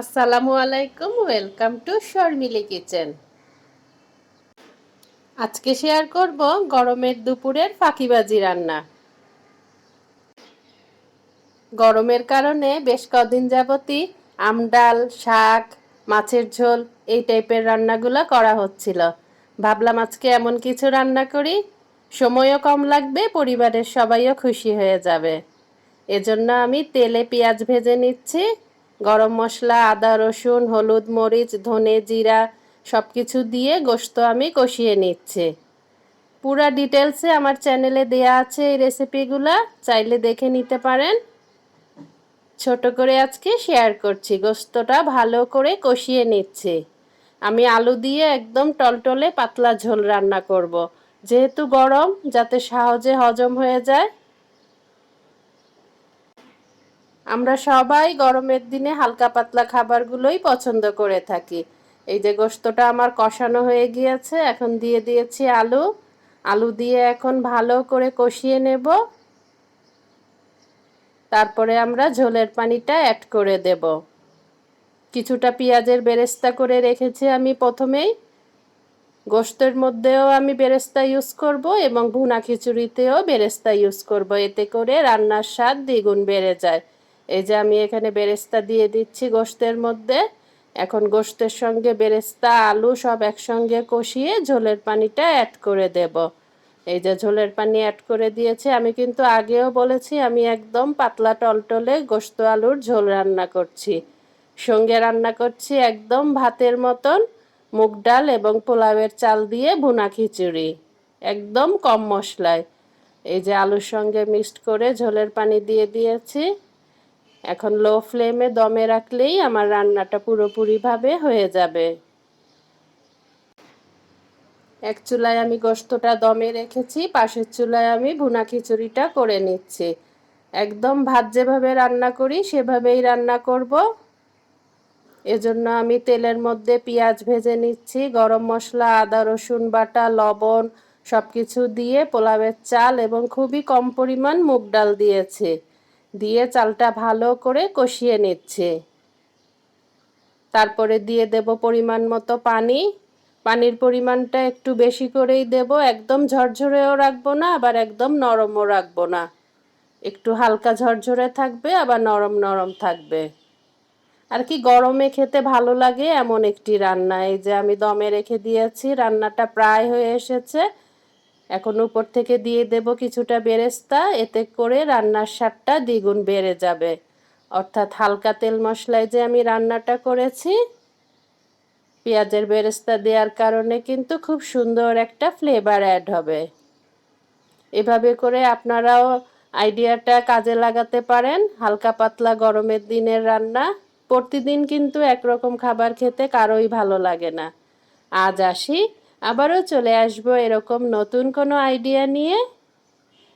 আসসালামু আলাইকুম, welcome to Sharmili kitchen. আজকে শেয়ার করব গরমের দুপুরের ফাঁকিবাজি রান্না। গরমের কারণে বেশ কদিন যাবতই আমডাল শাক, মাছের ঝোল এই টাইপের রান্নাগুলো করা হচ্ছিল। ভাবলাম আজকে এমন কিছু রান্না করি, সময়ও কম লাগবে, পরিবারের সবাইও খুশি হয়ে যাবে। এজন্য আমি তেলে পেঁয়াজ ভেজে নিচ্ছি গরম মশলা, আদা, রসুন, হলুদ, মরিচ, ধনে জিরা সব কিছু দিয়ে গোস্ত আমি কষিয়ে নিচ্ছি। পুরা ডিটেলসে আমার চ্যানেলে দেয়া আছে এই রেসিপিগুলা, চাইলে দেখে নিতে পারেন। ছোট করে আজকে শেয়ার করছি গোস্তটা ভালো করে কষিয়ে নিচ্ছে। আমি আলু দিয়ে একদম টলটলে পাতলা ঝোল রান্না করব। যেহেতু গরম, যাতে সহজে হজম হয়ে যায় আমরা সবাই গরমের দিনে হালকা পাতলা খাবারগুলোই পছন্দ করে থাকি। এই যে গোস্তটা আমার কষানো হয়ে গিয়েছে, এখন দিয়ে দিয়েছি আলু। আলু দিয়ে এখন ভালো করে কষিয়ে নেব। তারপরে আমরা ঝোলের পানিটা অ্যাড করে দেব। কিছুটা পেঁয়াজের বেরেস্তা করে রেখেছি আমি প্রথমেই। গোস্তের মধ্যেও আমি বেরেস্তা ইউজ করব এবং ভুনা খিচুড়িতেও বেরেস্তা ইউজ করব। এতে করে রান্নার স্বাদ দ্বিগুণ বেড়ে যায়। এই যে আমি এখানে বেরেস্তা দিয়ে দিচ্ছি গোস্তের মধ্যে। এখন গোস্তের সঙ্গে বেরেস্তা, আলু সব একসঙ্গে কষিয়ে ঝোলের পানিটা অ্যাড করে দেব। এই যে ঝোলের পানি অ্যাড করে দিয়েছি। আমি কিন্তু আগেও বলেছি, আমি একদম পাতলা টলটলে গোস্ত আলুর ঝোল রান্না করছি। সঙ্গে রান্না করছি একদম ভাতের মতন মুগ ডাল এবং পোলাওয়ের চাল দিয়ে ভুনা খিচুড়ি, একদম কম মশলায়। এই যে আলুর সঙ্গে মিক্সড করে ঝোলের পানি দিয়ে দিয়েছি। এখন লো ফ্লেমে দমে রাখলেই আমার রান্নাটা পুরোপুরিভাবে হয়ে যাবে। এক চুলায় আমি গোস্তটা দমে রেখেছি, পাশের চুলায় আমি ভুনা খিচুড়িটা করে নিচ্ছি। একদম ভাত যেভাবে রান্না করি, সেভাবেই রান্না করব। এজন্য আমি তেলের মধ্যে পেঁয়াজ ভেজে নিচ্ছি, গরম মশলা, আদা, রসুন বাটা, লবণ সব কিছু দিয়ে পোলাওয়ের চাল এবং খুবই কম পরিমাণ মুগ ডাল দিয়েছি। দিয়ে চালটা ভালো করে কষিয়ে নিচ্ছে। তারপরে দিয়ে দেব পরিমাণ মতো পানি। পানির পরিমাণটা একটু বেশি করেই দেব। একদম ঝরঝরেও রাখব না, আবার একদম নরমও রাখব না। একটু হালকা ঝরঝরে থাকবে, আবার নরম নরম থাকবে। আর কি গরমে খেতে ভালো লাগে এমন একটি রান্না। এই যে আমি দমে রেখে দিয়েছি, রান্নাটা প্রায় হয়ে এসেছে। এখন উপর থেকে দিয়ে দেব কিছুটা বেরেস্তা, এতে করে রান্নার স্বাদটা দ্বিগুণ বেড়ে যাবে। অর্থাৎ হালকা তেল মশলায় যে আমি রান্নাটা করেছি, পেঁয়াজের বেরেস্তা দেওয়ার কারণে কিন্তু খুব সুন্দর একটা ফ্লেভার অ্যাড হবে। এভাবে করে আপনারাও আইডিয়াটা কাজে লাগাতে পারেন। হালকা পাতলা গরমের দিনের রান্না। প্রতিদিন কিন্তু একরকম খাবার খেতে কারোই ভালো লাগে না। আজ আসি। আবারও চলে আসব এরকম নতুন কোনো আইডিয়া নিয়ে।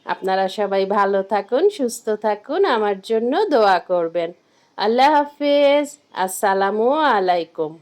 আপনারা সবাই ভালো থাকুন, সুস্থ থাকুন, আমার জন্য দোয়া করবেন। আল্লাহ হাফিজ, আসসালামু আলাইকুম।